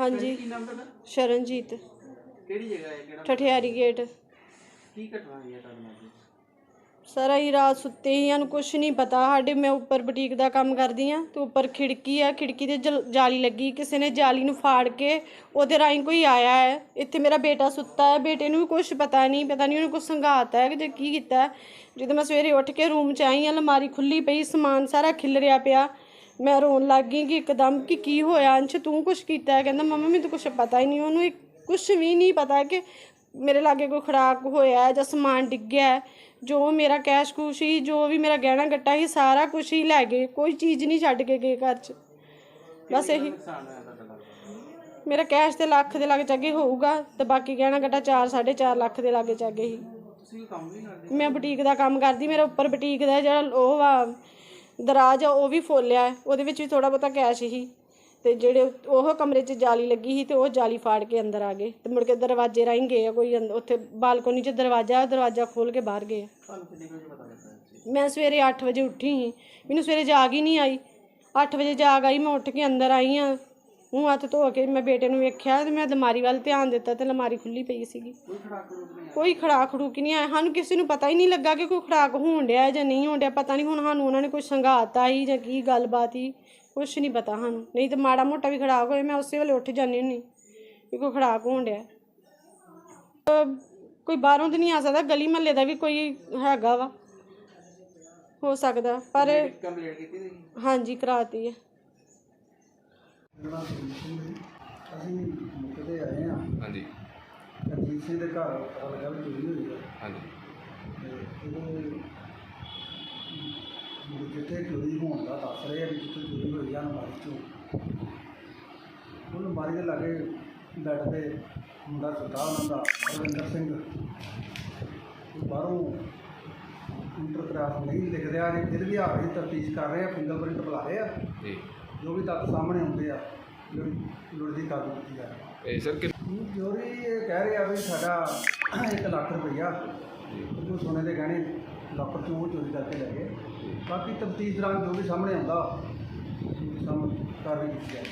ਹਾਂਜੀ। ਕੀ ਨਾਮ ਤੁਹਾਡਾ? ਸ਼ਰਨਜੀਤ। ਕਿਹੜੀ ਜਗ੍ਹਾ ਹੈ? ਕਿਹੜਾ ਠਠਿਆਰੀ ਗੇਟ ਕੀ ਘਟਨਾ ਹੋਈ ਹੈ ਤੁਹਾਡੇ ਨਾਲ ਜੀ? ਸਰ ਅਸੀਂ ਰਾਤ ਸੁੱਤੇ ਹੀ ਸਾਨੂੰ ਕੁਝ ਨਹੀਂ ਪਤਾ। ਸਾਡੇ ਮੈਂ ਉੱਪਰ ਬੁਟੀਕ ਦਾ ਕੰਮ ਕਰਦੀ ਆ ਤੇ ਉੱਪਰ ਖਿੜਕੀ ਆ। ਖਿੜਕੀ ਤੇ ਜਲ- ਜਾਲੀ ਲੱਗੀ। ਕਿਸੇ ਨੇ ਜਾਲੀ ਨੂੰ ਫਾੜ ਕੇ ਉਹਦੇ ਰਾਹੀਂ ਕੋਈ ਆਇਆ ਹੈ। ਇੱਥੇ ਮੇਰਾ ਬੇਟਾ ਸੁੱਤਾ ਹੈ। ਬੇਟੇ ਨੂੰ ਵੀ ਕੁਝ ਪਤਾ ਨਹੀਂ। ਪਤਾ ਨਹੀਂ ਉਹਨੇ ਕੁਝ ਸੰਘਾਤਾ ਹੈ ਕਿ ਜੇ ਕੀ ਕੀਤਾ ਹੈ। ਜਦੋਂ ਮੈਂ ਸਵੇਰੇ ਉੱਠ ਕੇ ਰੂਮ ਚ ਆਈ ਅਲਮਾਰੀ ਖੁੱਲੀ ਪਈ ਸਮਾਨ ਸਾਰਾ ਖਿਲਰਿਆ ਪਿਆ। ਮੈਂ ਰੋਣ ਲੱਗ ਗਈ ਕਿ ਇੱਕਦਮ ਕਿ ਕੀ ਹੋਇਆ? ਅੰਸ਼ ਤੂੰ ਕੁਝ ਕੀਤਾ ਹੈ? ਕਹਿੰਦਾ ਮੰਮਾ ਮੈਨੂੰ ਕੁਝ ਪਤਾ ਹੀ ਨਹੀਂ। ਉਹਨੂੰ ਕੁਝ ਵੀ ਨਹੀਂ ਪਤਾ ਕਿ ਮੇਰੇ ਲਾਗੇ ਕੋਈ ਖੜਾਕ ਹੋਇਆ ਹੈ ਜਾਂ ਸਮਾਨ ਡਿੱਗਿਆ ਹੈ। ਜੋ ਮੇਰਾ ਕੈਸ਼ ਕੂਸ਼ ਸੀ ਜੋ ਵੀ ਮੇਰਾ ਗਹਿਣਾ ਗੱਟਾ ਸੀ ਸਾਰਾ ਕੁਝ ਹੀ ਲੈ ਗਏ। ਕੋਈ ਚੀਜ਼ ਨਹੀਂ ਛੱਡ ਕੇ ਗਏ ਘਰ 'ਚ। ਬਸ ਇਹੀ। ਮੇਰਾ ਕੈਸ਼ ਤੇ ਲੱਖ ਦੇ ਲਾਗੇ ਚਾਗੇ ਹੋਊਗਾ ਤੇ ਬਾਕੀ ਗਹਿਣਾ ਗੱਟਾ 4 4.5 ਲੱਖ ਦੇ ਲਾਗੇ ਚਾਗੇ ਕਰਦੇ? ਮੈਂ ਬੁਟੀਕ ਦਾ ਕੰਮ ਕਰਦੀ। ਮੇਰਾ ਉੱਪਰ ਬੁਟੀਕ ਦਾ ਜਿਹੜਾ ਉਹ ਵਾ ਦਰਾਜ ਆ ਉਹ ਵੀ ਫੋਲਿਆ ਹੈ। ਉਹਦੇ ਵਿੱਚ ਵੀ ਥੋੜਾ ਬਹੁਤਾ ਕੈਸ਼ ਸੀ ਤੇ ਜਿਹੜੇ ਉਹ ਕਮਰੇ 'ਚ ਜਾਲੀ ਲੱਗੀ ਸੀ ਤੇ ਉਹ ਜਾਲੀ ਫਾੜ ਕੇ ਅੰਦਰ ਆ ਗਏ। ਤੇ ਮੁੜ ਕੇ ਦਰਵਾਜ਼ੇ ਰਾਹੀਂ ਗਏ ਆ ਕੋਈ ਅੰਦ- ਉੱਥੇ ਬਾਲਕੋਨੀ 'ਚ ਦਰਵਾਜ਼ਾ ਦਰਵਾਜ਼ਾ ਖੋਲ ਕੇ ਬਾਹਰ ਗਏ ਆ। ਤੁਹਾਨੂੰ ਕਿੰਨੇ ਕੁ ਵਜੇ ਪਤਾ ਲੱਗਾ ਇਸ ਚੀਜ਼ ਮੈਂ ਸਵੇਰੇ 8 ਵਜੇ ਉੱਠੀ ਸੀ। ਮੈਨੂੰ ਸਵੇਰੇ ਜਾਗ ਹੀ ਨਹੀਂ ਆਈ। 8 ਵਜੇ ਜਾਗ ਆਈ ਮੈਂ ਉੱਠ ਕੇ ਅੰਦਰ ਆਈ ਆ ਮੂੰਹ ਹੱਥ ਧੋ ਕੇ ਮੈਂ ਬੇਟੇ ਨੂੰ ਵੇਖਿਆ ਤੇ ਮੈਂ ਅਲਮਾਰੀ ਵੱਲ ਧਿਆਨ ਦਿੱਤਾ ਤੇ ਅਲਮਾਰੀ ਖੁੱਲੀ ਪਈ ਸੀਗੀ। ਕੋਈ ਖੜਾਕ ਖੜਾਕ ਨਹੀਂ ਆਇਆ। ਸਾਨੂੰ ਕਿਸੇ ਨੂੰ ਪਤਾ ਹੀ ਨਹੀਂ ਲੱਗਾ ਕਿ ਕੋਈ ਖੜਾਕ ਹੋਣ ਡਿਆ ਜਾਂ ਨਹੀਂ ਹੋਣ ਡਿਆ। ਪਤਾ ਨਹੀਂ ਹੁਣ ਸਾਨੂੰ ਉਹਨਾਂ ਨੇ ਕੋਈ ਸੰਘਾਤਾ ਹੀ ਜਾਂ ਕੀ ਗੱਲਬਾਤ ਹੀ। ਕੁਛ ਨਹੀਂ ਪਤਾ ਸਾਨੂੰ। ਨਹੀਂ ਤੇ ਮਾੜਾ ਮੋਟਾ ਵੀ ਖੜਾਕ ਹੋਏ ਮੈਂ ਉਸੇ ਵੇਲੇ ਉੱਠ ਜਾਂਦੀ ਹੁੰਨੀ ਕਿ ਕੋਈ ਖੜਾਕ ਹੋਣ ਡਿਆ। ਕੋਈ ਬਾਹਰੋਂ ਤੇ ਨਹੀਂ ਆ ਸਕਦਾ। ਗਲੀ ਮਹੱਲੇ ਦਾ ਵੀ ਕੋਈ ਹੈਗਾ ਵਾ। ਹੋ ਸਕਦਾ। ਪਰ ਕੰਪਲੀਟ ਕੀਤੀ ਸੀ ਹਾਂਜੀ ਕਰਾਤੀ ਹੈ ਅਸੀਂ ਆਏ ਹਾਂ। ਹਾਂਜੀ। ਅਜੀਤ ਸਿੰਘ ਦੇ ਘਰ ਪਤਾ ਲੱਗਾ ਵੀ ਚੋਰੀ ਹੋਈ ਹੈ ਹਾਂਜੀ। ਤੇ ਇਹਦੇ ਜਿੱਥੇ ਚੋਰੀ ਹੋਣ ਦਾ ਦੱਸ ਰਹੇ ਆ ਵੀ ਜਿੱਥੇ ਚੋਰੀ ਹੋਈ ਆ ਅਲਮਾਰੀ ਚੋਂ। ਉਹ ਅਲਮਾਰੀ ਦੇ ਲਾਗੇ ਬੈੱਡ ਤੇ ਮੁੰਡਾ ਸੁੱਤਾ ਉਹਨਾਂ ਦਾ ਰਵਿੰਦਰ ਸਿੰਘ। ਉਹ ਬਾਹਰੋਂ ਇੰਟਰਗ੍ਰਾਫ ਨਹੀਂ ਲਿਖ ਰਿਹਾ ਜਿਹਦੇ ਵੀ ਆ ਰਹੀ ਤਫਤੀਸ਼ ਕਰ ਰਹੇ ਆ ਫਿੰਗਰਪ੍ਰਿੰਟ ਬੁਲਾ ਰਹੇ ਆ। ਜੀ। ਜੋ ਵੀ ਤੱਥ ਸਾਹਮਣੇ ਆਉਂਦੇ ਆ ਲੁੜਦੀ ਕਾਬੂ ਕੀਤੀ ਜਾ ਇਹ ਸਰ ਕਿ ਚੋਰੀ ਇਹ ਕਹਿ ਰਿਹਾ ਵੀ ਸਾਡਾ 1 ਲੱਖ ਰੁਪਈਆ ਉਹ ਸੋਨੇ ਦੇ ਗਹਿਣੇ ਲੱਖ ਚੋਂ ਉਹ ਚੋਰੀ ਕਰਕੇ ਲੈ ਗਏ। ਬਾਕੀ ਤਫਤੀਸ਼ ਦੌਰਾਨ ਜੋ ਵੀ ਸਾਹਮਣੇ ਆਉਂਦਾ ਸਾਹਮਣੇ ਕਾਰਵਾਈ ਕੀਤੀ ਜਾਏ